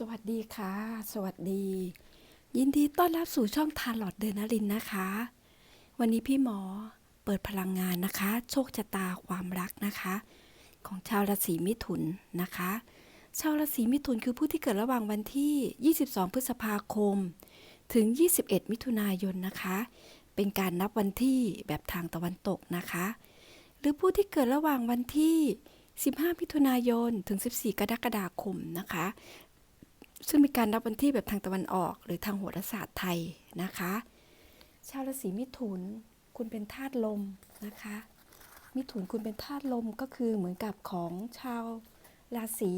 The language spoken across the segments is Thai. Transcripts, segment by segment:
สวัสดีค่ะ สวัสดี ยินดีต้อนรับสู่ช่องทานหลอดเดนนรินนะคะ วันนี้พี่หมอเปิดพลังงานนะคะ โชคชะตาความรักนะคะ ของชาวราศีมิถุนนะคะ ชาวราศีมิถุนคือผู้ที่เกิดระหว่างวันที่ 22 พฤษภาคม ถึง 21 มิถุนายนนะคะ เป็นการนับวันที่แบบทางตะวันตกนะคะ หรือผู้ที่เกิดระหว่างวันที่15มิถุนายน ถึง 14 กรกฎาคมนะคะ ซึ่งมีการนับวันที่แบบทางตะวันออก หรือทางโหราศาสตร์ไทยนะคะ ชาวราศีมิถุนคุณเป็นธาตุลมนะคะ มิถุนคุณเป็นธาตุลมก็คือเหมือนกับของชาวราศี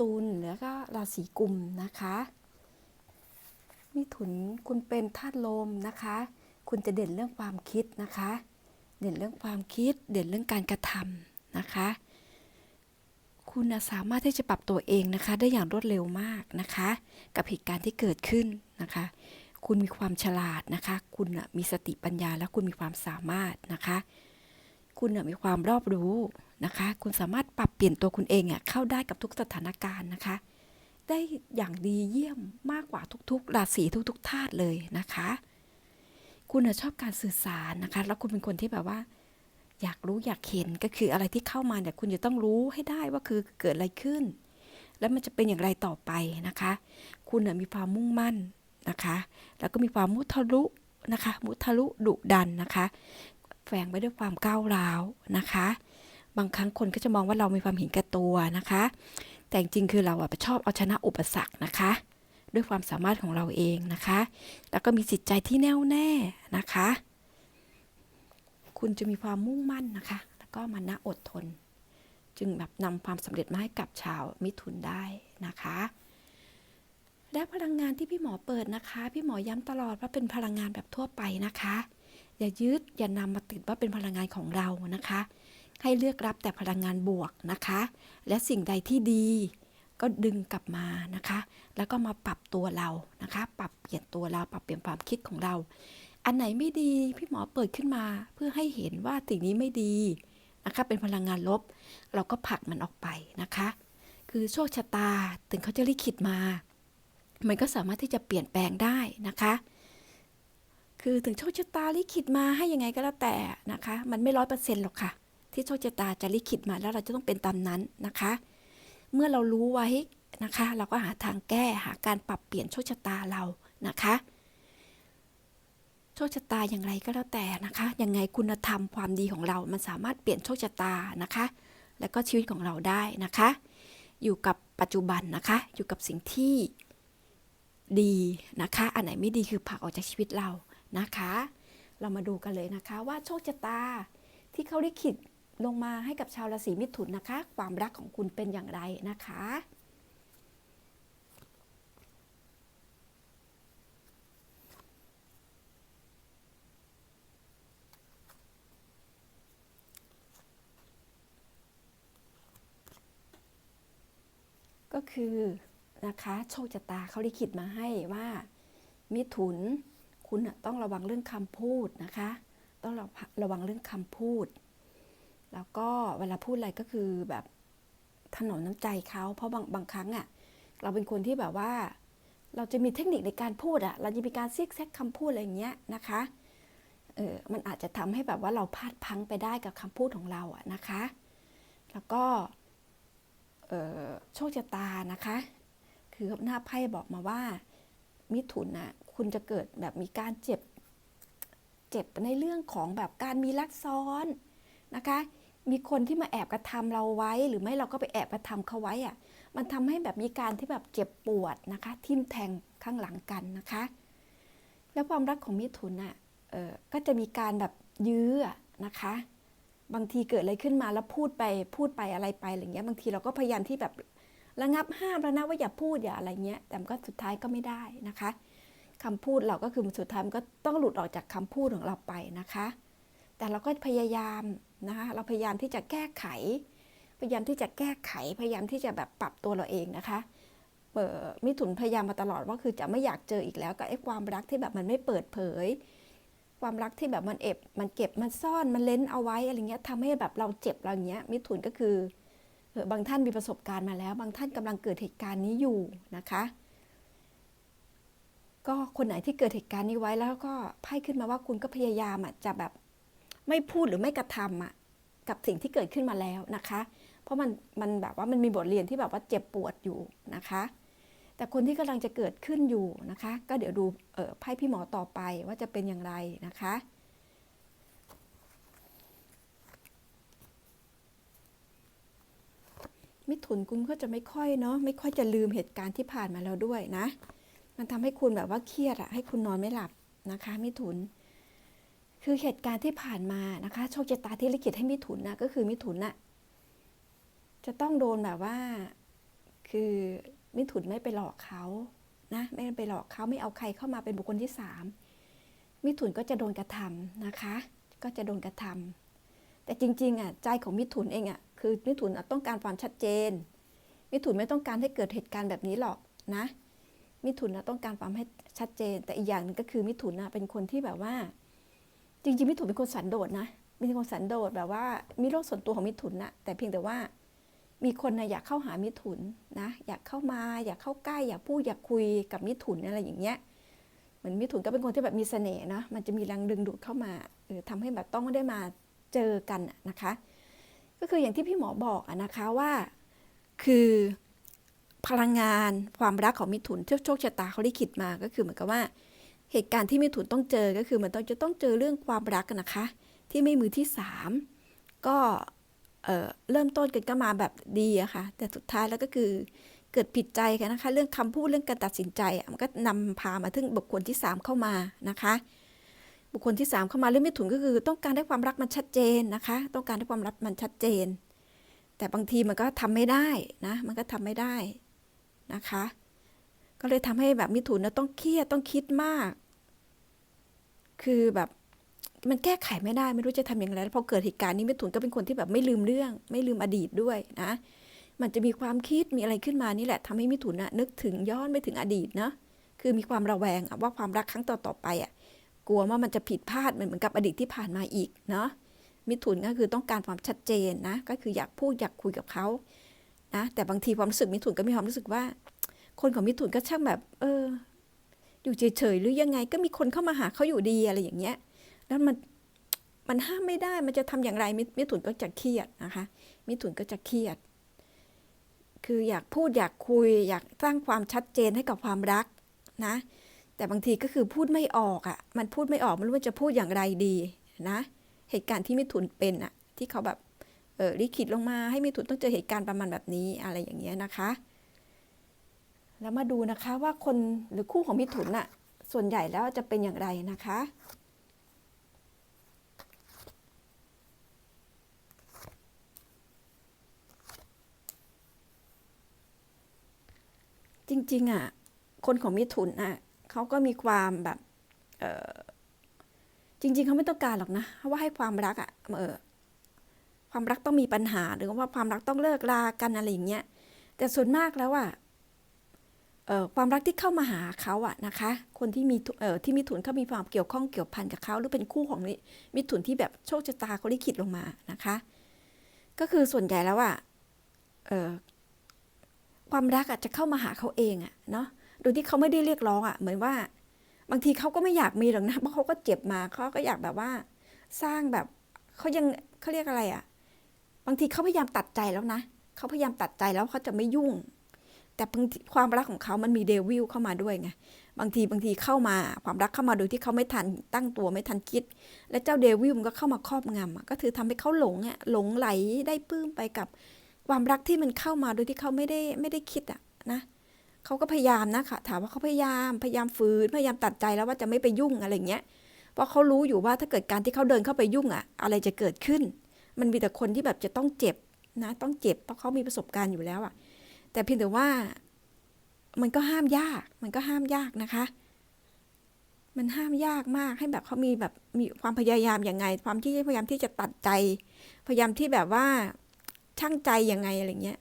ตุลแล้วก็ราศีกุมนะคะ มิถุนคุณเป็นธาตุลมนะคะ คุณจะเด่นเรื่องความคิดนะคะ เด่นเรื่องความคิด เด่นเรื่องการกระทำนะคะ คุณนะสามารถที่จะปรับตัวเองนะคะ ได้อย่างรวดเร็วมากนะคะ กับเหตุการณ์ที่เกิดขึ้นนะคะ คุณมีความฉลาดนะคะ คุณมีสติปัญญาและคุณมีความสามารถนะคะ คุณมีความรอบรู้นะคะ คุณสามารถปรับเปลี่ยนตัวคุณเองอะเข้าได้กับทุกสถานการณ์นะคะ ได้อย่างดีเยี่ยมมากกว่าทุกๆ ราศีทุกๆธาตุเลยนะคะ คุณชอบการสื่อสารนะคะ แล้วคุณเป็นคนที่แบบว่า อยากรู้อยากเห็นก็คืออะไรที่เข้ามาเนี่ยคุณจะต้องรู้ให้ได้ว่าคือเกิดอะไรขึ้น แล้วมันจะเป็นอย่างไรต่อไปนะคะ คุณน่ะมีความมุ่งมั่นนะคะ แล้วก็มีความมุทะลุนะคะ มุทะลุดุดันนะคะ แฝงไว้ด้วยความก้าวร้าวนะคะ บางครั้งคนก็จะมองว่าเรามีความเห็นแก่ตัวนะคะ แต่จริงคือเราอะชอบเอาชนะอุปสรรคนะคะด้วยความสามารถของเราเองนะคะ แล้วก็มีจิตใจที่แน่วแน่นะคะ คุณจะมีความมุ่งมั่นนะคะ แล้วก็มานะอดทน จึงแบบนำความสำเร็จมาให้กับชาวมิถุนได้นะคะ และพลังงานที่พี่หมอเปิดนะคะ พี่หมอย้ำตลอดว่าเป็นพลังงานแบบทั่วไปนะคะ อย่ายึดอย่านำมาติดว่าเป็นพลังงานของเรานะคะ ให้เลือกรับแต่พลังงานบวกนะคะ และสิ่งใดที่ดีก็ดึงกลับมานะคะ แล้วก็มาปรับตัวเรานะคะ ปรับเปลี่ยนตัวเรา ปรับเปลี่ยนความคิดของเรา อันไหนไม่ดีพี่หมอเปิดขึ้นมาเพื่อให้เห็นว่าสิ่งนี้ไม่ดีนะคะเป็นพลังงานลบ เราก็ผลักมันออกไปนะคะ คือโชคชะตาถึงเขาจะลิขิตมา มันก็สามารถที่จะเปลี่ยนแปลงได้นะคะ คือถึงโชคชะตาลิขิตมาให้ยังไงก็แล้วแต่นะคะ มันไม่ร้อยเปอร์เซ็นต์หรอกค่ะ ที่โชคชะตาจะลิขิตมาแล้วเราจะต้องเป็นตามนั้นนะคะ เมื่อเรารู้ไว้นะคะ เราก็หาทางแก้หาการปรับเปลี่ยนโชคชะตาเรานะคะ โชคชะตาอย่างไรก็แล้วแต่นะคะยังไงคุณธรรมความดีของเรามันสามารถเปลี่ยนโชคชะตานะคะ แล้วก็ชีวิตของเราได้นะคะ อยู่กับปัจจุบันนะคะ อยู่กับสิ่งที่ดีนะคะ อันไหนไม่ดีคือผลักออกจากชีวิตเรานะคะ เรามาดูกันเลยนะคะว่าโชคชะตาที่เขาลิขิตลงมาให้กับชาวราศีมิถุนนะคะ ความรักของคุณเป็นอย่างไรนะคะ ก็คือนะคะโชคชะตาเขาลิขิตมาให้ว่า มิถุนคุณต้องระวังเรื่องคำพูดนะคะ ต้องระระวังเรื่องคำพูด แล้วก็เวลาพูดอะไรก็คือแบบถนอมน้ำใจเขาเพราะบางบางครั้งอะ่ะเราเป็นคนที่แบบว่า เราจะมีเทคนิคในการพูดอะ่ะ เราจะมีการซิกแซกคำพูดอะไรอย่างเงี้ยนะคะเออมันอาจจะทำให้แบบว่าเราพลาดพังไปได้กับคำพูดของเราอะนะคะ แล้วก็ โชคชะตานะคะ คือหน้าไพ่บอกมาว่า มิถุนน่ะคุณจะเกิดแบบมีการเจ็บ เจ็บในเรื่องของแบบการมีรักซ้อนนะคะ มีคนที่มาแอบกระทำเราไว้ หรือไม่เราก็ไปแอบกระทำเขาไว้อะมันทำให้แบบมีการที่แบบเจ็บปวดนะคะ ทิ่มแทงข้างหลังกันนะคะ แล้วความรักของมิถุนน่ะก็จะมีการแบบยื้อนะคะ บางทีเกิดอะไรขึ้นมาแล้วพูดไปพูดไปอะไรไปอะไรเงี้ย บางทีเราก็พยายามที่แบบระงับห้ามแล้วนะว่าอย่าพูดอย่าอะไรเงี้ย แต่มันก็สุดท้ายก็ไม่ได้นะคะคำพูดเราก็คือสุดท้ายมันก็ต้องหลุดออกจากคำพูดของเราไปนะคะ แต่เราก็พยายามนะคะเราพยายามที่จะแก้ไข พยายามที่จะแก้ไข พยายามที่จะแบบปรับตัวเราเองนะคะเอ่อมิถุนพยายามมาตลอดว่าคือจะไม่อยากเจออีกแล้วกับไอ้ความรักที่แบบมันไม่เปิดเผย ความรักที่แบบมันเอบมันเก็บมันซ่อนมันเล้นเอาไว้อะไรเงี้ยทำให้แบบเราเจ็บเราอย่างเงี้ยมิถุนก็คือบางท่านมีประสบการณ์มาแล้ว บางท่านกำลังเกิดเหตุการณ์นี้อยู่นะคะ ก็คนไหนที่เกิดเหตุการณ์นี้ไว้แล้วก็ไพ่ขึ้นมาว่าคุณก็พยายามอะจะแบบไม่พูดหรือไม่กระทำอะกับสิ่งที่เกิดขึ้นมาแล้วนะคะ เพราะมันมันแบบว่ามันมีบทเรียนที่แบบว่าเจ็บปวดอยู่นะคะ แต่คนที่กำลังจะเกิดขึ้นอยู่นะคะ ก็เดี๋ยวดูไพ่พี่หมอต่อไปว่าจะเป็นอย่างไรนะคะมิถุนคุณก็จะไม่ค่อยเนาะไม่ค่อยจะลืมเหตุการณ์ที่ผ่านมาแล้วด้วยนะ มันทำให้คุณแบบว่าเครียดอะให้คุณนอนไม่หลับนะคะ มิถุน คือเหตุการณ์ที่ผ่านมานะคะโชคชะตาที่ลิขิตให้มิถุนนะก็คือมิถุนน่ะจะต้องโดนแบบว่า คือ มิถุนไม่ไปหลอกเขานะไม่ไปหลอกเขาไม่เอาใครเข้ามาเป็นบุคคลที่สามมิถุนก็จะโดนกระทำนะคะ ก็จะโดนกระทำแต่จริงๆอะใจของมิถุนเองอะคือมิถุนต้องการความชัดเจน มิถุนไม่ต้องการให้เกิดเหตุการณ์แบบนี้หรอกนะ มิถุนต้องการความให้ชัดเจน แต่อีกอย่างหนึงก็คือมิถุนเป็นคนที่แบบว่า จริงๆมิถุนเป็นคนสันโดษนะเป็นคนสันโดษแบบว่ามีโลกส่วนตัวของมิถุนนะแต่เพียงแต่ว่า มีคนนะอยากเข้าหามิถุนนะอยากเข้ามาอยากเข้าใกล้อยากพูดอยากคุยกับมิถุนอะไรอย่างเงี้ยเหมือนมิถุนก็เป็นคนที่แบบมีเสน่ห์นะมันจะมีแรงดึงดูดเข้ามาเออทำให้แบบต้องได้มาเจอกันนะคะ ก็คืออย่างที่พี่หมอบอกอะนะคะว่า คือพลังงานความรักของมิถุนที่โชคชะตาเขาได้คิดมาก็คือเหมือนกับว่า เหตุการณ์ที่มิถุนต้องเจอก็คือมันต้องจะต้องเจอเรื่องความรักนะคะ ที่ไม่มือที่สามก็ เเริ่มต้นกันก็มาแบบดีอะค่ะ แต่สุดท้ายแล้วก็คือเกิดผิดใจกันนะคะ เรื่องคำพูดเรื่องการตัดสินใจมันก็นำพามาถึงบุคคลที่สามเข้ามานะคะ บุคคลที่สามเข้ามาเรื่องมิถุนก็คือ ต้องการให้ความรักมันชัดเจนนะคะ ต้องการให้ความรักมันชัดเจน แต่บางทีมันก็ทำไม่ได้นะ มันก็ทำไม่ได้นะคะ ก็เลยทำให้แบบมิถุนนะต้องเครียดต้องคิดมาก คือแบบ มันแก้ไขไม่ได้ไม่รู้จะทำอย่างไรแล้วพอเกิดเหตุการณ์นี้มิถุนก็เป็นคนที่แบบไม่ลืมเรื่อง ไม่ลืมอดีตด้วยนะ มันจะมีความคิดมีอะไรขึ้นมานี่แหละทำให้มิถุนนะนึกถึงย้อนไปถึงอดีตเนาะคือมีความระแวงว่าความรักครั้งต่อๆไปอะกลัวว่ามันจะผิดพลาดเหมือนเหมือนกับอดีตที่ผ่านมาอีกเนาะมิถุนก็คือต้องการความชัดเจนนะ ก็คืออยากพูดอยากคุยกับเขานะแต่บางทีความรู้สึกมิถุนก็มีความรู้สึกว่า คนของมิถุนก็ช่างแบบ เออ อยู่เฉยๆหรือยังไงก็มีคนเข้ามาหาเขาอยู่ดีอะไรอย่างเงี้ย แล้วมันมันห้ามไม่ได้มันจะทำอย่างไรมิมิถุนก็จะเครียดนะคะ มิถุนก็จะเครียด คืออยากพูดอยากคุย อยากสร้างความชัดเจนให้กับความรักนะ แต่บางทีก็คือพูดไม่ออกอะ่ะ มันพูดไม่ออกไม่รู้ว่าจะพูดอย่างไรดีนะ เหตุการณ์ที่มิถุนเป็นอะ่ะ ที่เขาแบบเออลิขิตลงมาให้มิถุนต้องเจอเหตุการณ์ประมาณแบบนี้อะไรอย่างเงี้ยนะคะ แล้วมาดูนะคะว่าคนหรือคู่ของมิถุนน่ะส่วนใหญ่แล้วจะเป็นอย่างไรนะคะ ริง ๆ อะ คนของมิถุนอะเขาก็มีความแบบเออจริง ๆเขาไม่ต้องการหรอกนะว่าให้ความรักอะเออความรักต้องมีปัญหาหรือว่าความรักต้องเลิกรากันอะไรอย่างเงี้ยแต่ส่วนมากแล้วอะเออความรักที่เข้ามาหาเขาอะนะคะ คนที่มีเออที่มิถุนเขามีความเกี่ยวข้องเกี่ยวพันกับเขาหรือเป็นคู่ของมิถุนที่แบบโชคชะตาเขาลิขิตลงมานะคะ ก็คือส่วนใหญ่แล้วอะเอ่อ ความรักอะจะเข้ามาหาเขาเองอะเนาะโดยที่เขาไม่ได้เรียกร้องอะเหมือนว่า บางทีเขาก็ไม่อยากมีหรอกนะเพราะเขาก็เจ็บมาเขาก็อยากแบบว่า สร้างแบบเขายังเขาเรียกอะไรอะบางทีเขาพยายามตัดใจแล้วนะเขาพยายามตัดใจแล้วเขาจะไม่ยุ่ง แต่บางทีความรักของเขามันมีเดวิลเข้ามาด้วยไงบางทีบางทีเข้ามาความรักเข้ามาโดยที่เขาไม่ทันตั้งตัวไม่ทันคิด และเจ้าเดวิลมันก็เข้ามาครอบงำก็คือทำให้เขาหลงอะหลงไหลได้ปลื้มไปกับ ความรักที่มันเข้ามาโดยที่เขาไม่ได้ไม่ได้คิดอะนะเขาก็พยายามนะค่ะถามว่าเขาพยายามพยายามฝืนพยายามตัดใจแล้วว่าจะไม่ไปยุ่งอะไรเงี้ยเพราะเขารู้อยู่ว่าถ้าเกิดการที่เขาเดินเข้าไปยุ่งอะอะไรจะเกิดขึ้น มันมีแต่คนที่แบบจะต้องเจ็บนะต้องเจ็บเพราะเขามีประสบการณ์อยู่แล้วอะแต่เพียงแต่ว่ามันก็ห้ามยาก มันก็ห้ามยากนะคะ มันห้ามยากมากให้แบบเขามีแบบมีความพยายามอย่างไง ความที่พยายามที่จะตัดใจ พยายามที่แบบว่า ช่างใจยังไงอะไรเงี้ย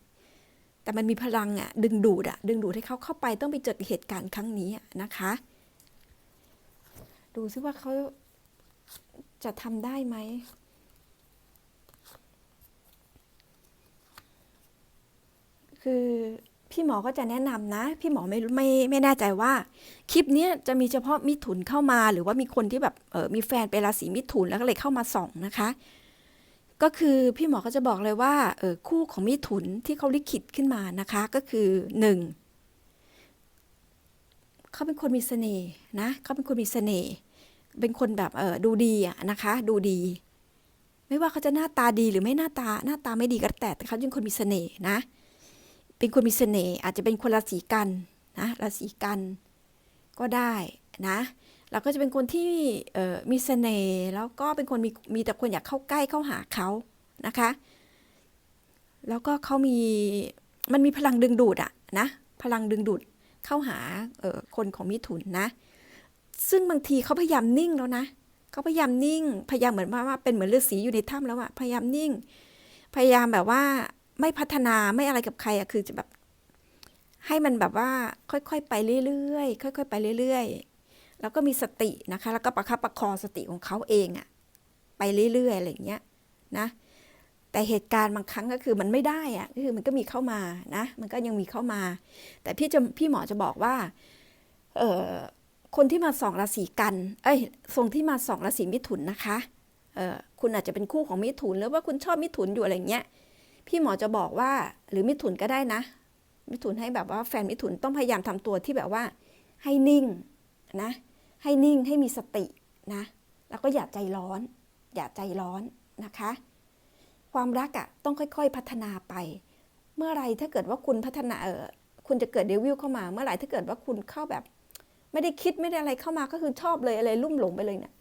แต่มันมีพลังอะดึงดูดอะดึงดูดให้เขาเข้าไปต้องไปเจอเหตุการณ์ครั้งนี้อะนะคะ ดูซิว่าเขาจะทำได้ไหมคือพี่หมอก็จะแนะนำนะ พี่หมอไม่ไม่ไม่แน่ใจว่า คลิปเนี้ยจะมีเฉพาะมิถุนเข้ามา หรือว่ามีคนที่แบบเออมีแฟนเป็นราศีมิถุนแล้วก็เลยเข้ามาส่องนะคะ ก็คือพี่หมอก็จะบอกเลยว่าเออคู่ของมิถุนที่เขาลิขิตขึ้นมานะคะก็คือหนึ่งเขาเป็นคนมีเสน่ห์นะเขาเป็นคนมีเสน่ห์เป็นคนแบบเออดูดีอะนะคะ ดูดี ไม่ว่าเขาจะหน้าตาดีหรือไม่หน้าตาหน้าตาไม่ดีก็แต่แต่เขาเป็นคนมีเสน่ห์นะ เป็นคนมีเสน่ห์อาจจะเป็นคนราศีกันนะราศีกันก็ได้นะ แล้วก็จะเป็นคนที่มีเสน่ห์แล้วก็เป็นคนมีมีแต่คนอยากเข้าใกล้เข้าหาเขานะคะ แล้วก็เขามีมันมีพลังดึงดูดอะนะพลังดึงดูดเข้าหาคนของมิถุนนะ ซึ่งบางทีเขาพยายามนิ่งแล้วนะเขาพยายามนิ่ง พยายามเหมือนว่าว่าเป็นเหมือนฤาษีอยู่ในถ้ำแล้วอะพยายามนิ่ง พยายามแบบว่าไม่พัฒนาไม่อะไรกับใครอะคือจะแบบให้มันแบบว่าค่อยๆไปเรื่อยๆค่อย ๆ ไปเรื่อยๆ แล้วก็มีสตินะคะ แล้วก็ประคับประคองสติของเขาเองอะไปเรื่อยๆอะไรอย่างเงี้ยนะแต่เหตุการณ์บางครั้งก็คือมันไม่ได้อะก็คือมันก็มีเข้ามานะ มันก็ยังมีเข้ามา แต่พี่จะพี่หมอจะบอกว่าเออคนที่มาสองราศีกัน เอ้ยทรงที่มาสองราศีมิถุนนะคะเออคุณอาจจะเป็นคู่ของมิถุนหรือว่าคุณชอบมิถุนอยู่อะไรเงี้ยพี่หมอจะบอกว่าหรือมิถุนก็ได้นะ มิถุนให้แบบว่าแฟนมิถุนต้องพยายามทำตัวที่แบบว่าให้นิ่ง นะ ให้นิ่งให้มีสตินะ แล้วก็อย่าใจร้อน อย่าใจร้อนนะคะ ความรักอะ่ะต้องค่อยๆพัฒนาไป เมื่อไรถ้าเกิดว่าคุณพัฒนาเออคุณจะเกิดเดวิลเข้ามา เมื่อไหร่ถ้าเกิดว่าคุณเข้าแบบ ไม่ได้คิดไม่ได้อะไรเข้ามาก็คือชอบเลยอะไรลุ่มหลงไปเลยเนี่ย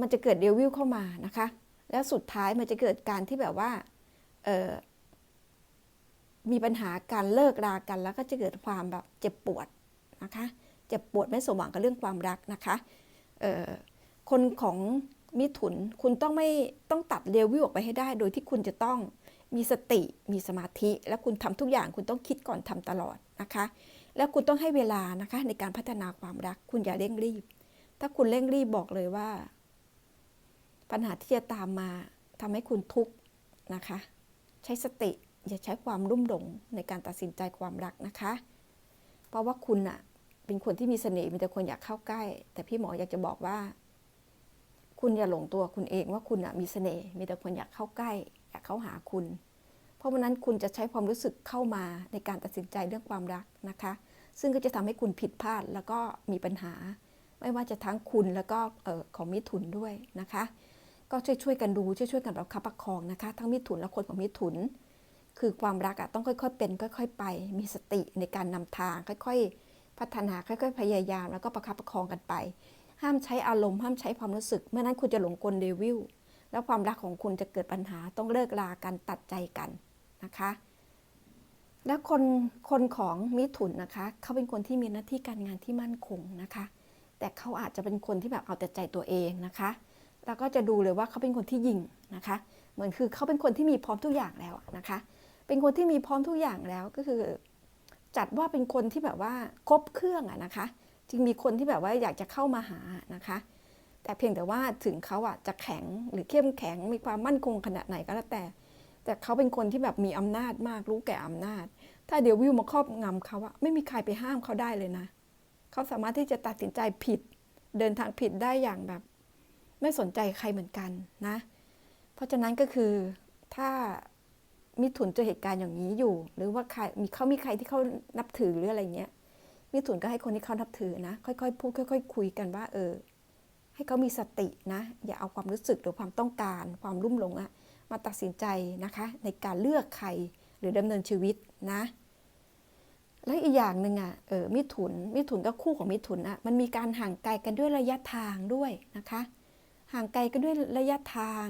มันจะเกิดเดวิลเข้ามานะคะ แล้วสุดท้ายมันจะเกิดการที่แบบว่าเออมีปัญหาการเลิกรากันแล้วก็จะเกิดความแบบเจ็บปวดนะคะ เจ็บปวดไม่สมหวังกับเรื่องความรักนะคะคนของมิถุนคุณต้องไม่ต้องตัดเดวิลออกไปให้ได้ โดยที่คุณจะต้องมีสติมีสมาธิ แล้วคุณทำทุกอย่างคุณต้องคิดก่อนทำตลอดนะคะ แล้วคุณต้องให้เวลานะคะในการพัฒนาความรัก คุณอย่าเร่งรีบ ถ้าคุณเร่งรีบบอกเลยว่า ปัญหาที่จะตามมาทำให้คุณทุกข์นะคะ ใช้สติอย่าใช้ความรุ่มหลงในการตัดสินใจความรักนะคะ เพราะว่าคุณอะ เป็นคนที่มีเสน่ห์มีแต่คนอยากเข้าใกล้ แต่พี่หมออยากจะบอกว่า คุณอย่าหลงตัวคุณเองว่าคุณอะมีเสน่ห์มีแต่คนอยากเข้าใกล้ อยากเข้าหาคุณ เพราะวันนั้นคุณจะใช้ความรู้สึกเข้ามาในการตัดสินใจเรื่องความรักนะคะ ซึ่งก็จะทำให้คุณผิดพลาดแล้วก็มีปัญหา ไม่ว่าจะทั้งคุณแล้วก็ออของมิถุนด้วยนะคะ ก็ช่วยช่วยกันดูช่วยช่วยกันประคับประคองนะคะ ทั้งมิถุนและคนของมิถุน คือความรักอะต้องค่อยๆเป็น ค่อย ๆ ไป มีสติในการนำทางค่อย ๆ พัฒนาค่อยๆพยายามแล้วก็ประคับประคองกันไป ห้ามใช้อารมณ์ห้ามใช้ความรู้สึกเมื่อนั้นคุณจะหลงกลเดวิลแล้วความรักของคุณจะเกิดปัญหาต้องเลิกลากันตัดใจกันนะคะ แล้วคนคนของมิถุนนะคะ เขาเป็นคนที่มีหน้าที่การงานที่มั่นคงนะคะ แต่เขาอาจจะเป็นคนที่แบบเอาแต่ใจตัวเองนะคะ แล้วก็จะดูเลยว่าเขาเป็นคนที่ยิงนะคะ เหมือนคือเขาเป็นคนที่มีพร้อมทุกอย่างแล้วนะคะ เป็นคนที่มีพร้อมทุกอย่างแล้วก็คือ จัดว่าเป็นคนที่แบบว่าครบเครื่องอะนะคะ จึงมีคนที่แบบว่าอยากจะเข้ามาหานะคะ แต่เพียงแต่ว่าถึงเขาอะจะแข็งหรือเข้มแข็งมีความมั่นคงขนาดไหนก็แล้วแต่ แต่เขาเป็นคนที่แบบมีอำนาจมากรู้แก่อำนาจ ถ้าเดี๋ยววิวมาครอบงำเขาอะไม่มีใครไปห้ามเขาได้เลยนะเขาสามารถที่จะตัดสินใจผิด เดินทางผิดได้อย่างแบบ ไม่สนใจใครเหมือนกันนะ เพราะฉะนั้นก็คือถ้า มิถุนเจอเหตุการณ์อย่างนี้อยู่ หรือว่าใครมีเขามีใครที่เขานับถือหรืออะไรเงี้ยมิถุนก็ให้คนที่เขานับถือนะ ค่อยๆพูดค่อย ๆ คุยกันว่า เออ ให้เขามีสตินะ อย่าเอาความรู้สึกหรือความต้องการ ความรุ่มหลงอะมาตัดสินใจนะคะ ในการเลือกใครหรือดำเนินชีวิตนะ แล้วอีกอย่างหนึ่งอะเออมิถุนมิถุนกับคู่ของมิถุนอะมันมีการห่างไกลกันด้วยระยะทางด้วยนะคะ ห่างไกลกันด้วยระยะทาง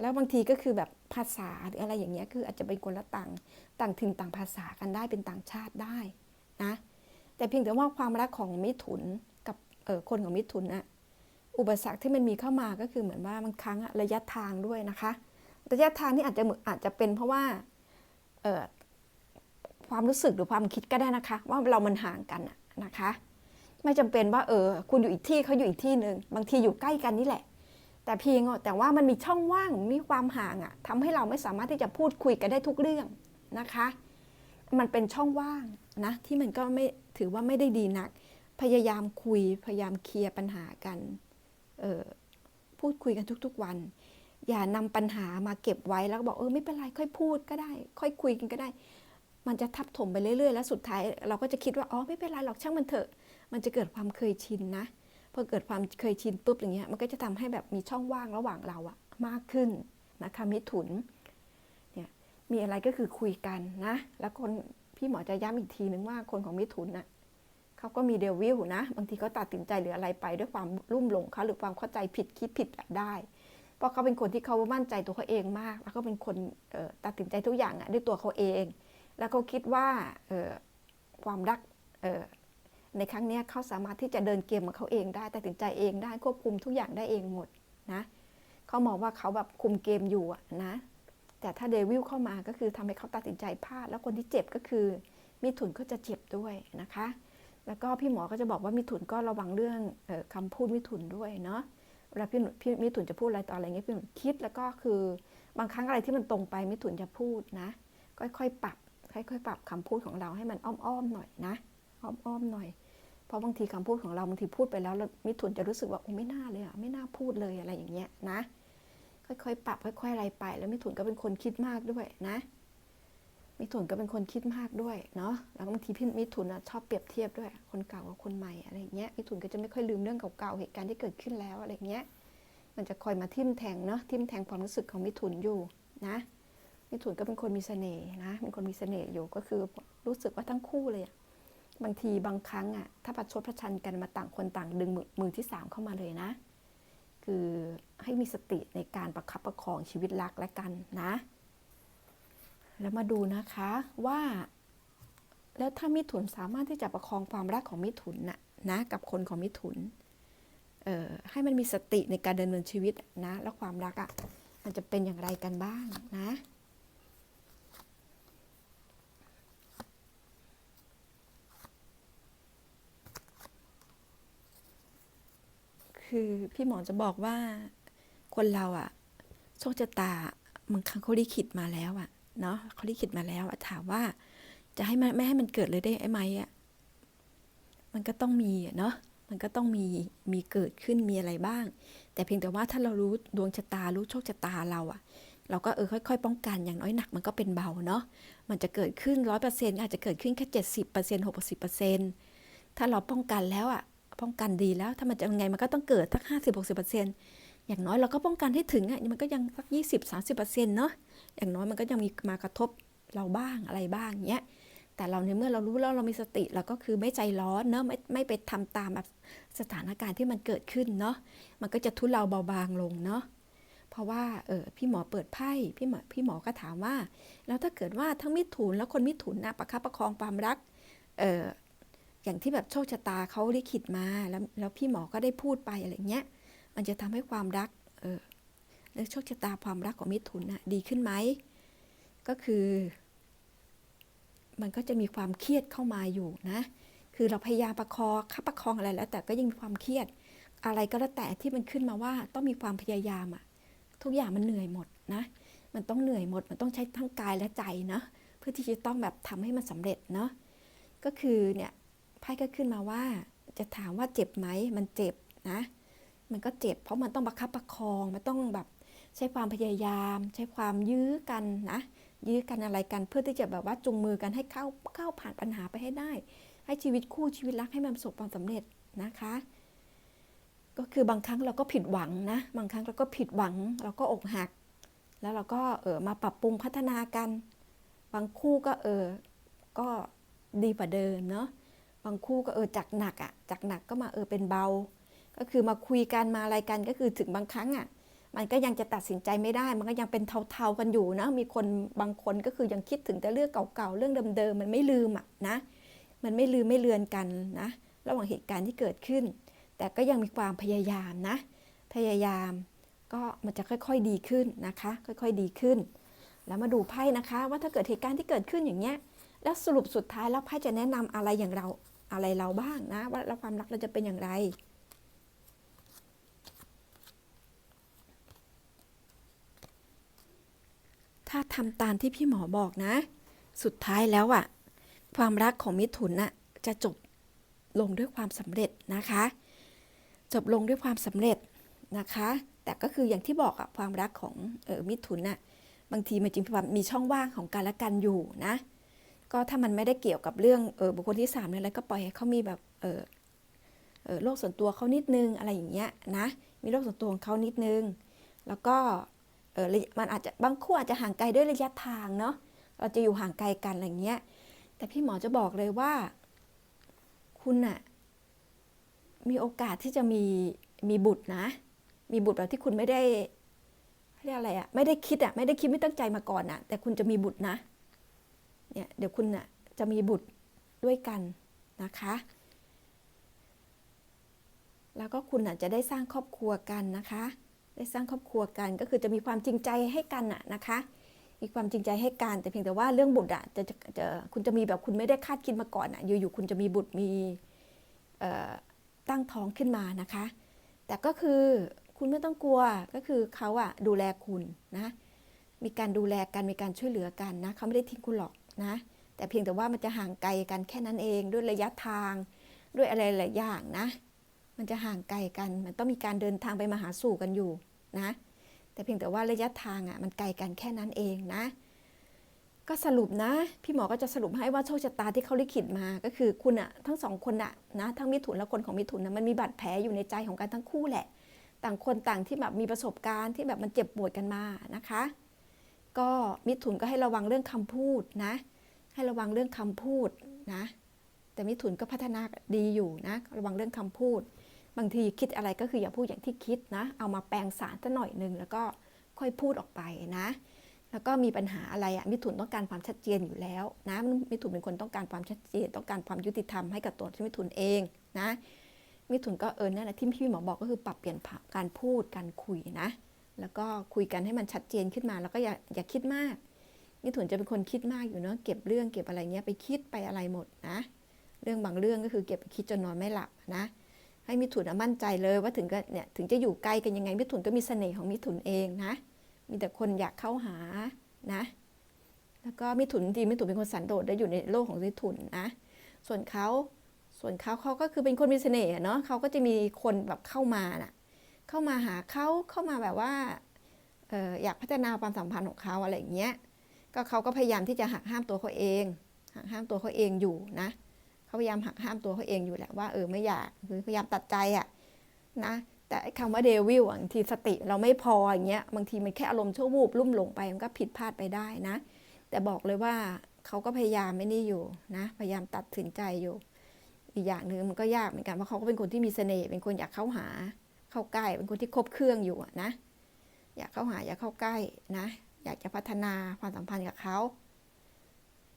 แล้วบางทีก็คือแบบภาษาหรืออะไรอย่างเงี้ยคืออาจจะเป็นคนละต่างต่างถิ่นต่างภาษากันได้เป็นต่างชาติได้นะแต่เพียงแต่ว่าความรักของมิถุนกับเออคนของมิถุนอะอุปสรรคที่มันมีเข้ามาก็คือเหมือนว่ามันครั้งระยะทางด้วยนะคะ ระยะทางนี่อาจจะมือนอาจจะเป็นเพราะว่าเออความรู้สึกหรือความคิดก็ได้นะคะ ว่าเรามันห่างกันนะคะ ไม่จำเป็นว่าเออคุณอยู่อีกที่เขาอยู่อีกที่หนึ่งบางทีอยู่ใกล้กันนี่แหละ แต่เพียงแต่ว่ามันมีช่องว่างมีความห่างอะทำให้เราไม่สามารถที่จะพูดคุยกันได้ทุกเรื่องนะคะ มันเป็นช่องว่างนะที่มันก็ไม่ถือว่าไม่ได้ดีนัก พยายามคุยพยายามเคลียร์ปัญหากันออพูดคุยกันทุกๆวัน อย่านำปัญหามาเก็บไว้แล้วก็บอกเออไม่เป็นไรค่อยพูดก็ได้ ค่อยคุยกันก็ได้ มันจะทับถมไปเรื่อยๆ แล้วสุดท้าย เราก็จะคิดว่าอ๋อไม่เป็นไรหรอกช่างมันเถอะ มันจะเกิดความเคยชินนะ พอเกิดความเคยชินปุ๊บอย่างเงี้ยมันก็จะทำให้แบบมีช่องว่างระหว่างเราอะมากขึ้นนะคะมิถุนเนี่ยมีอะไรก็คือคุยกันนะ แล้วคนพี่หมอจะย้ำอีกทีนึงว่าคนของมิถุนน่ะเขาก็มีเดวิลนะ บางทีก็ตัดสินใจหรืออะไรไปด้วยความรุ่มหลงเขาหรือความเข้าใจผิดคิดผิดได้ เพราะเขาเป็นคนที่เขามั่นใจตัวเขาเองมาก แล้วก็เป็นคนตัดสินใจทุกอย่างอะด้วยตัวเขาเอง แล้วเขาคิดว่าเออความรักเออ ในครั้งนี้เขาสามารถที่จะเดินเกมของเขาเองได้ตัดสินใจเองได้ควบคุมทุกอย่างได้เองหมดนะเขามองว่าเขาแบบคุมเกมอยู่นะแต่ถ้าเดวิลเข้ามาก็คือทำให้เขาตัดสินใจพลาด แล้วคนที่เจ็บก็คือมิถุนก็จะเจ็บด้วยนะคะ แล้วก็พี่หมอก็จะบอกว่ามิถุนก็ระวังเรื่องออคำพูดมิถุนด้วยเนาะเวลาพี่พี่มิถุนจะพูดอะไรต่ออะไรเงี้ยพี่หนุนคิดแล้วก็คือบางครั้งอะไรที่มันตรงไปมิถุนจะพูดนะ ค่อยๆปรับ ค่อยๆปรับคำพูดของเราให้มันอ้อมๆหน่อยนะ อ้อมๆหน่อย เพราะบางทีคำพูดของเราบางทีพูดไปแล้วมิถุนจะรู้สึกว่าโอ้ไม่น่าเลยอะไม่น่าพูดเลยอะไรอย่างเงี้ยนะ ค่อยๆปรับค่อยๆอะไรไป แล้วมิถุนก็เป็นคนคิดมากด้วยนะ มิถุนก็เป็นคนคิดมากด้วยเนาะแล้วบางทีพี่มิถุนอะชอบเปรียบเทียบด้วยคนเก่ากับคนใหม่อะไรอย่างเงี้ยมิถุนก็จะไม่ค่อยลืมเรื่องเก่าๆเหตุการณ์ที่เกิดขึ้นแล้วอะไรอย่างเงี้ย มันจะคอยมาทิ่มแทงเนาะทิ่มแทงความรู้สึกของมิถุนอยู่นะมิถุนก็เป็นคนมีเสน่ห์นะ เป็นคนมีเสน่ห์อยู่ก็คือรู้สึกว่าทั้งคู่เลยอะ บางทีบางครั้งอะถ้าประชดประชันกันมาต่างคนต่างดึงมือมือที่สามเข้ามาเลยนะ คือให้มีสติในการประคับประคองชีวิตรักและกันนะ แล้วมาดูนะคะว่า แล้วถ้ามิถุนสามารถที่จะประคองความรักของมิถุนน่ะนะกับคนของมิถุนเอ่อให้มันมีสติในการดำเนินชีวิตนะ แล้วความรักอะ่ะมันจะเป็นอย่างไรกันบ้างนะ คือพี่หมอจะบอกว่าคนเราอะโชคชะตาบางครั้งเขาลิขิตมาแล้วอะเนาะเขาลิขิตมาแล้วอะถามว่า จะให้มันไม่ให้มันเกิดเลยได้ไหมอะมันก็ต้องมีเนาะมันก็ต้องมีมีเกิดขึ้นมีอะไรบ้าง แต่เพียงแต่ว่าถ้าเรารู้ดวงชะตารู้โชคชะตาเราอะเราก็เออค่อย ๆ ป้องกันอย่างน้อยหนักมันก็เป็นเบาเนาะมันจะเกิดขึ้นร้อยเปอร์เซ็นต์อาจจะเกิดขึ้นแค่เจ็ดสิบเปอร์เซ็นต์หกสิบเปอร์เซ็นต์ถ้าเราป้องกันแล้วอะ ป้องกันดีแล้วถ้ามันจะยังไงมันก็ต้องเกิดสักห้าสิบหกสิบเปอร์เซ็นอย่างน้อยเราก็ป้องกันให้ถึงอะมันก็ยังสักยี่สิบสามสิบเปอร์เซ็นต์เนาะอย่างน้อยมันก็ยังมีมากระทบเราบ้างอะไรบ้างเงี้ยแต่เราในเมื่อเรารู้แล้วเรามีสติเราก็คือไม่ใจร้อนเนาะไม่ไม่ไปทำตามแบบสถานการณ์ที่มันเกิดขึ้นเนาะมันก็จะทุเลาเบาบางลงเนาะเพราะว่าเออพี่หมอเปิดไพ่พี่หมอพี่หมอก็ถามว่า แล้วถ้าเกิดว่าทั้งมิถุนแล้วคนมิถุนนะประคับประคองความรักเออ อย่างที่แบบโชคชะตาเขาลิขิตมาแล้วแล้วพี่หมอก็ได้พูดไปอะไรเงี้ย มันจะทำให้ความรักเออเรื่องโชคชะตาความรักของมิถุนน่ะดีขึ้นไหมก็คือ มันก็จะมีความเครียดเข้ามาอยู่นะ คือเราพยายามประคองคับประคองอะไรแล้ว แต่ก็ยังมีความเครียด อะไรก็แล้วแต่ที่มันขึ้นมาว่าต้องมีความพยายามอะทุกอย่างมันเหนื่อยหมดนะ มันต้องเหนื่อยหมด มันต้องใช้ทั้งกายและใจนะ เพื่อที่จะต้องแบบทำให้มันสำเร็จเนาะก็คือเนี่ย ไพ่ก็ขึ้นมาว่า จะถามว่าเจ็บไหมมันเจ็บนะ มันก็เจ็บ เพราะมันต้องประคับประคอง มันต้องแบบใช้ความพยายาม ใช้ความยื้อกันนะ ยื้อกันอะไรกันเพื่อที่จะแบบว่าจูงมือกันให้เข้าเข้าผ่านปัญหาไปให้ได้ ให้ชีวิตคู่ชีวิตรักให้มันประสบความสำเร็จนะคะ ก็คือบางครั้งเราก็ผิดหวังนะ บางครั้งเราก็ผิดหวัง เราก็อกหัก แล้วเราก็เออมาปรับปรุงพัฒนากัน บางคู่ก็เออก็ดีกว่าเดิมเนาะางคู่ก็เออจากหนักอะ่ะจากหนักก็มาเออเป็นเบา ก็คือมาคุยกันมาอะไรกันก็คือถึงบางครั้งอะ่ะมันก็ยังจะตัดสินใจไม่ได้ มันก็ยังเป็นเทาๆกันอยู่นะ มีคนบางคนก็คือยังคิดถึงแต่เรื่องเก่าๆ เรื่องเดิมๆ มันไม่ลืมอะนะ มันไม่ลืมไม่เลือนกันนะ ระหว่างเหตุการณ์ที่เกิดขึ้น แต่ก็ยังมีความพยายามนะ พยายามก็มันจะค่อยๆดีขึ้นนะคะ ค่อยๆดีขึ้น แล้วมาดูไพ่นะคะ ว่าถ้าเกิดเหตุการณ์ที่เกิดขึ้นอย่างเงี้ย แล้วสรุปสุดท้ายแล้วไพ่จะแนะนำอะไรอย่างเรา อะไรเราบ้างนะว่าแล้วความรักเราจะเป็นอย่างไร ถ้าทำตามที่พี่หมอบอกนะ สุดท้ายแล้วอะความรักของมิถุนน่ะจะจบลงด้วยความสำเร็จนะคะ จบลงด้วยความสำเร็จนะคะ แต่ก็คืออย่างที่บอกอะความรักของเออมิถุนน่ะบางทีมันจริงๆมีช่องว่างของกันและกันอยู่นะ ก็ถ้ามันไม่ได้เกี่ยวกับเรื่องเออบุคคลที่สามอะไรก็ปล่อยให้เขามีแบบเออเออโลกส่วนตัวเขานิดนึงอะไรอย่างเงี้ยนะมีโลกส่วนตัวของเขานิดนึง แล้วก็เออมันอาจจะบางคู่อาจจะห่างไกลด้วยระยะทางเนาะเราจะอยู่ห่างไกลกันอะไรเงี้ย แต่พี่หมอจะบอกเลยว่า คุณน่ะมีโอกาสที่จะมีมีบุตรนะ มีบุตรแบบที่คุณไม่ได้เรียกอะไรอะไม่ได้คิดอะไม่ได้คิดไม่ตั้งใจมาก่อนอะแต่คุณจะมีบุตรนะ เนี่ยเดี๋ยวคุณน่ะจะมีบุตรด้วยกันนะคะ แล้วก็คุณน่ะจะได้สร้างครอบครัวกันนะคะ ได้สร้างครอบครัวกันก็คือจะมีความจริงใจให้กันอะนะคะ มีความจริงใจให้กันแต่เพียงแต่ว่าเรื่องบุตรอะจะจะจะคุณจะมีแบบคุณไม่ได้คาดคิดมาก่อนอะอยู่ๆคุณจะมีบุตรมีตั้งท้องขึ้นมานะคะ แต่ก็คือคุณไม่ต้องกลัวก็คือเขาอะดูแลคุณนะ มีการดูแลกันมีการช่วยเหลือกันนะเขาไม่ได้ทิ้งคุณหรอก นะแต่เพียงแต่ว่ามันจะห่างไกลกันแค่นั้นเองด้วยระยะทางด้วยอะไรหลายอย่างนะ มันจะห่างไกลกันมันต้องมีการเดินทางไปมาหาสู่กันอยู่นะ แต่เพียงแต่ว่าระยะทางอะมันไกลกันแค่นั้นเองนะ ก็สรุปนะ พี่หมอก็จะสรุปให้ว่าโชคชะตาที่เขาลิขิตมาก็คือคุณอะทั้งสองคนอะนะทั้งมิถุนและคนของมิถุนนะมันมีบาดแผลอยู่ในใจของกันทั้งคู่แหละ ต่างคนต่างที่แบบมีประสบการณ์ที่แบบมันเจ็บปวดกันมานะคะ มิถุนก็ให้ระวังเรื่องคำพูดนะ ให้ระวังเรื่องคำพูดนะ แต่มิถุนก็พัฒนาดีอยู่นะ ระวังเรื่องคำพูด บางทีคิดอะไรก็คืออย่าพูดอย่างที่คิดนะ เอามาแปลงสารสักหน่อยหนึ่งแล้วก็ค่อยพูดออกไปนะ แล้วก็มีปัญหาอะไรอะมิถุนต้องการความชัดเจนอยู่แล้วนะ มิถุนเป็นคนต้องการความชัดเจน ต้องการความยุติธรรมให้กับตัวมิถุนเองนะ มิถุนก็เออนั่นแหละที่พี่หมอบอกก็คือปรับเปลี่ยนการพูดการคุยนะ แล้วก็คุยกันให้มันชัดเจนขึ้นมา แล้วก็อย่าอย่าคิดมากมิถุนจะเป็นคนคิดมากอยู่เนาะเก็บเรื่องเก็บอะไรเงี้ยไปคิดไปอะไรหมดนะ เรื่องบางเรื่องก็คือเก็บไปคิดจนนอนไม่หลับนะ ให้มิถุนมั่นใจเลยว่าถึงก็เนี่ยถึงจะอยู่ไกล้กันยังไงมิถุนก็มีเสน่ห์ของมิถุนเองนะ มีแต่คนอยากเข้าหานะ แล้วก็มิถุนจริงมิถุนเป็นคนสันโดษได้อยู่ในโลกของมิถุนนะ ส่วนเขาส่วนเขาเขาก็คือเป็นคนมีเสน่ห์เนาะเขาก็จะมีคนแบบเข้ามาน่ะ เข้ามาหาเขาเข้ามาแบบว่าอออยากพัฒนาความสัมพันธ์ของเขาอะไรอย่างเงี้ยก็เขาก็พยายามที่จะหักห้ามตัวเขาเองหักห้ามตัวเขาเองอยู่นะเขาพยายามหักห้ามตัวเขาเองอยู่แหละว่าเออไม่อยากคือพยายามตัดใจอะนะแต่คำว่าเดวิลบางทีสติเราไม่พออย่างเงี้ยบางทีมันแค่อารมณ์ชั่ววูบลุ่มหลงไปมันก็ผิดพลาดไปได้นะ แต่บอกเลยว่าเขาก็พยายามไม่นี่อยู่นะ พยายามตัดสินใจอยู่ อีกอย่างหนึ่งมันก็ยากเหมือนกันเพราะเขาก็เป็นคนที่มีเสน่ห์เป็นคนอยากเข้าหา เข้าใกล้ เป็นคนที่ครบเครื่องอยู่นะ อยากเข้าหาอยากเข้าใกล้นะ อยากจะพัฒนาความสัมพันธ์กับเขา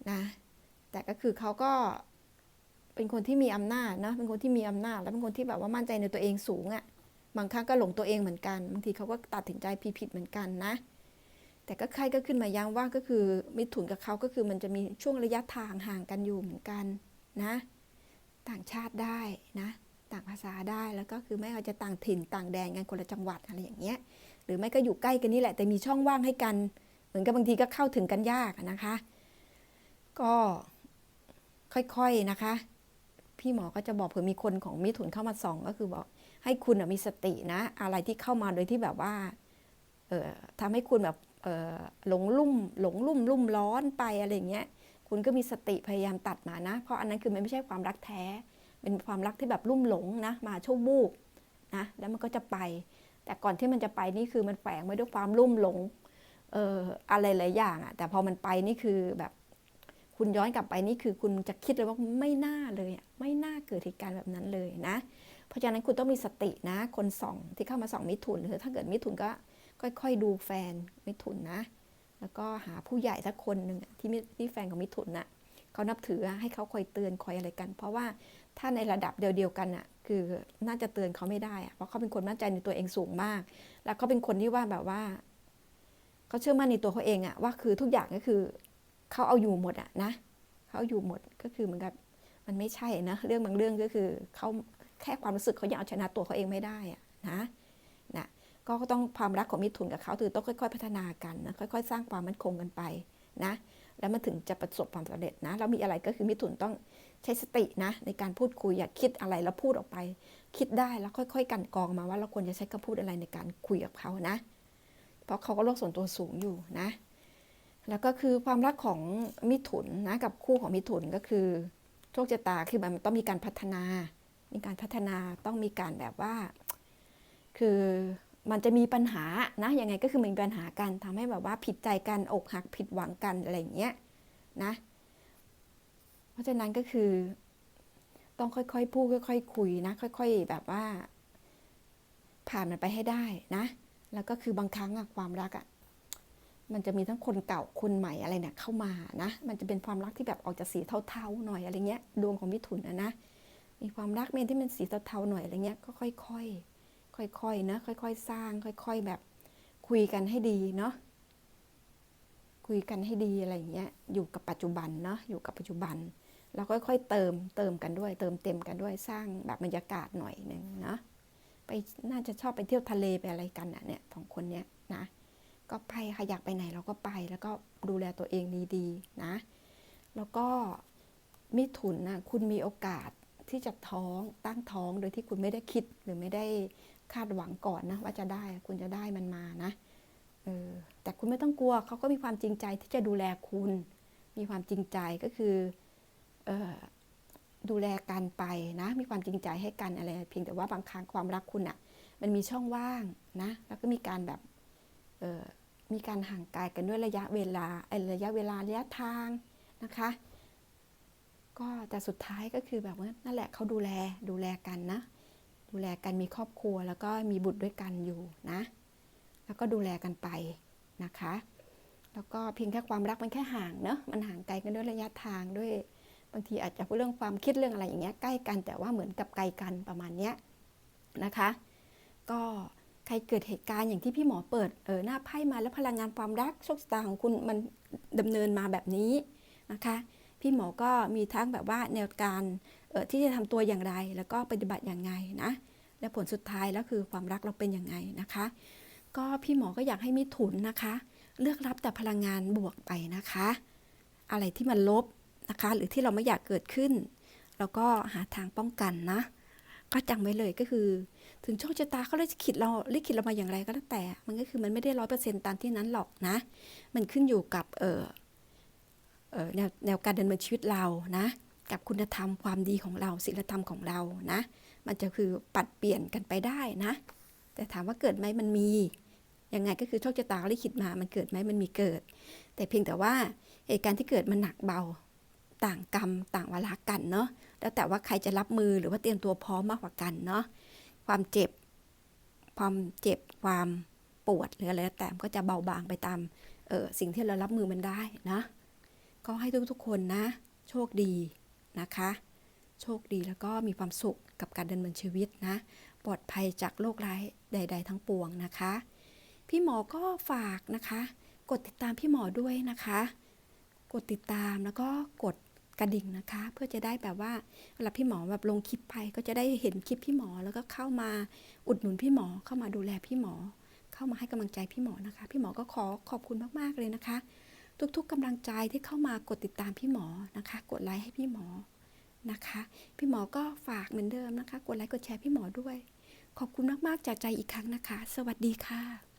นะ แต่ก็คือเขาก็เป็นคนที่มีอำนาจนะเป็นคนที่มีอำนาจ และเป็นคนที่แบบว่ามั่นใจในตัวเองสูงอะ่ะ บางครั้งก็หลงตัวเองเหมือนกัน บางทีเขาก็ตัดสินใจผิดๆเหมือนกันนะ แต่ก็ใครก็ขึ้นมาย้ำว่าก็คือมิถุนกับเขาก็คือมันจะมีช่วงระยะทางห่างกันอยู่เหมือนกันนะ ต่างชาติได้นะ ต่างภาษาได้ แล้วก็คือไม่ว่าจะต่างถิ่นต่างแดนกันคนละจังหวัดอะไรอย่างเงี้ย หรือไม่ก็อยู่ใกล้กันนี่แหละ แต่มีช่องว่างให้กัน เหมือนกับบางทีก็เข้าถึงกันยากนะคะ ก็ค่อยๆนะคะ พี่หมอก็จะบอกเผื่อมีคนของมิถุนเข้ามาส่อง ก็คือบอกให้คุณมีสตินะ อะไรที่เข้ามาโดยที่แบบว่าเออทำให้คุณแบบเออหลงลุ่มหลงลุ่มลุ่มร้อนไปอะไรเงี้ย คุณก็มีสติพยายามตัดมานะ เพราะอันนั้นคือมันไม่ใช่ความรักแท้ เป็นความรักที่แบบลุ่มหลงนะมาชั่ววูบนะแล้วมันก็จะไป แต่ก่อนที่มันจะไปนี่คือมันแฝงไว้ด้วยความลุ่มหลงเอ่ออะไรหลายอย่างอะแต่พอมันไปนี่คือแบบคุณย้อนกลับไปนี่คือคุณจะคิดเลยว่าไม่น่าเลยอะไม่น่าเกิดเหตุการณ์แบบนั้นเลยนะ เพราะฉะนั้นคุณต้องมีสตินะ คนส่องที่เข้ามาส่องมิถุนหรือถ้าเกิดมิถุนก็ค่อย ๆ ดูแฟนมิถุนนะ แล้วก็หาผู้ใหญ่สักคนหนึ่งที่ที่แฟนของมิถุนน่ะเขานับถือให้เขาคอยเตือนคอยอะไรกัน เพราะว่า ถ้าในระดับเดียวกันอะคือน่าจะเตือนเขาไม่ได้อะเพราะเขาเป็นคนมั่นใจในตัวเองสูงมาก แล้วเขาเป็นคนที่ว่าแบบว่าเขาเชื่อมั่นในตัวเขาเองอะว่าคือทุกอย่างก็คือเขาเอาอยู่หมดอะนะเขาอยู่หมดก็คือเหมือนกับมันไม่ใช่นะเรื่องบางเรื่องก็คือเขาแค่ความรู้สึกเขายังเอาชนะตัวเขาเองไม่ได้อะนะนะก็ต้องความรักของมิถุนกับเขาคือต้องค่อย ๆ พัฒนากันนะค่อย ๆ สร้างความมั่นคงกันไปนะ แล้วมันถึงจะประสบความสำเร็จนะแล้วมีอะไรก็คือมิถุนต้องใช้สตินะในการพูดคุยอย่าคิดอะไรแล้วพูดออกไป คิดได้แล้วค่อย ๆ กันกรองมาว่าเราควรจะใช้คำพูดอะไรในการคุยกับเขานะ เพราะเขาก็โลกส่วนตัวสูงอยู่นะ แล้วก็คือความรักของมิถุนนะกับคู่ของมิถุนก็คือโชคชะตาคือมันต้องมีการพัฒนา มีการพัฒนาต้องมีการแบบว่า คือ มันจะมีปัญหานะยังไงก็คือมีปัญหากันทำให้แบบว่าผิดใจกันอกหักผิดหวังกันอะไรอย่างเงี้ยนะ เพราะฉะนั้นก็คือ ต้องค่อยๆพูดค่อยๆคุยนะ ค่อย ๆ แบบว่า ผ่านมันไปให้ได้นะ แล้วก็คือบางครั้งอะความรักอะมันจะมีทั้งคนเก่าคนใหม่อะไรเนี่ยเข้ามานะ มันจะเป็นความรักที่แบบออกจากสีเทาๆหน่อยอะไรเงี้ยดวงของมิถุนนะนะมีความรักเมนที่เป็นสีเทาๆหน่อยอะไรเงี้ยก็ค่อย ๆ ค่อยๆนะค่อยๆ สร้าง ค่อย ๆ แบบคุยกันให้ดีเนาะคุยกันให้ดีอะไรอย่างเงี้ยอยู่กับปัจจุบันเนาะอยู่กับปัจจุบันแล้วค่อยๆเติมเติมกันด้วย เติมเต็มกันด้วยสร้างแบบบรรยากาศหน่อยหนึ่งนะไปน่าจะชอบไปเที่ยวทะเลไปอะไรกันอะเนี่ยสองคนเนี้ยนะก็ไปค่ะอยากไปไหนเราก็ไปแล้วก็ดูแลตัวเองดีๆนะ แล้วก็มิถุนนะคุณมีโอกาสที่จะท้องตั้งท้องโดยที่คุณไม่ได้คิดหรือไม่ได้ คาดหวังก่อนนะว่าจะได้คุณจะได้มันมานะเออแต่คุณไม่ต้องกลัวเขาก็มีความจริงใจที่จะดูแลคุณ มีความจริงใจก็คือเออดูแลกันไปนะ มีความจริงใจให้กันอะไร เพียงแต่ว่าบางครั้งความรักคุณอะ่ะ มันมีช่องว่างนะ แล้วก็มีการแบบเออมีการห่างไกลกันด้วยระยะเวลาไอ้ระยะเวลาระยะทางนะคะ ก็แต่สุดท้ายก็คือแบบว่านั่นแหละเขาดูแลดูแลกันนะ ดูแลกันมีครอบครัวแล้วก็มีบุตรด้วยกันอยู่นะ แล้วก็ดูแลกันไปนะคะ แล้วก็เพียงแค่ความรักมันแค่ห่างเนอะมันห่างไกลกันด้วยระยะทางด้วย บางทีอาจจะพูดเรื่องความคิดเรื่องอะไรอย่างเงี้ยใกล้กันแต่ว่าเหมือนกับไกลกันประมาณเนี้ยนะคะ ก็ใครเกิดเหตุการณ์อย่างที่พี่หมอเปิดเออหน้าไพ่มาแล้วพลังงานความรักโชคชะตาของคุณมันดำเนินมาแบบนี้นะคะ พี่หมอก็มีทั้งแบบว่าแนวการ ที่จะทำตัวอย่างไร แล้วก็ปฏิบัติอย่างไงนะ และผลสุดท้ายแล้วคือความรักเราเป็นอยังไงนะคะ ก็พี่หมอก็อยากให้มิถุนนะคะ เลือกรับแต่พลังงานบวกไปนะคะ อะไรที่มันลบนะคะ หรือที่เราไม่อยากเกิดขึ้น เราก็หาทางป้องกันนะ ก็จำไว้เลยก็คือ ถึงโชคชะตาเขาเลิขิตเราลิขิตเรามาอย่างไรก็แล้วแต่ มันก็คือมันไม่ได้ร้อยเปอร์เซ็นต์ตามที่นั้นหรอกนะ มันขึ้นอยู่กับเออเออแนวแนวการดำเนินชีวิตเรานะ กับคุณธรรมความดีของเราศีลธรรมของเรานะ มันจะคือปัดเปลี่ยนกันไปได้นะ แต่ถามว่าเกิดไหมมันมียังไงก็คือโชคชะตาลิขิตมา มันเกิดไหมมันมีเกิด แต่เพียงแต่ว่าเหตุการณ์ที่เกิดมันหนักเบาต่างกรรมต่างวาระกันเนาะแล้วแต่ว่าใครจะรับมือหรือว่าเตรียมตัวพร้อมมากกว่ากันเนาะความเจ็บ ความเจ็บความปวดหรืออะไรแล้วแต่มันก็จะเบาบางไปตามเออสิ่งที่เรารับมือมันได้นะ ก็ให้ทุกๆคนนะ โชคดี นะคะ โชคดีแล้วก็มีความสุขกับการดำเนินชีวิตนะ ปลอดภัยจากโรคร้ายใด ๆ ทั้งปวงนะคะ พี่หมอก็ฝากนะคะ กดติดตามพี่หมอด้วยนะคะ กดติดตามแล้วก็กดกระดิ่งนะคะ เพื่อจะได้แบบว่าเวลาพี่หมอแบบลงคลิปไปก็จะได้เห็นคลิปพี่หมอแล้วก็เข้ามาอุดหนุนพี่หมอเข้ามาดูแลพี่หมอ เข้ามาให้กำลังใจพี่หมอนะคะ พี่หมอก็ขอขอบคุณมากๆเลยนะคะ ทุกๆกำลังใจที่เข้ามากดติดตามพี่หมอนะคะ กดไลค์ให้พี่หมอนะคะ พี่หมอก็ฝากเหมือนเดิมนะคะ กดไลค์กดแชร์พี่หมอด้วย ขอบคุณมากๆจากใจอีกครั้งนะคะ สวัสดีค่ะ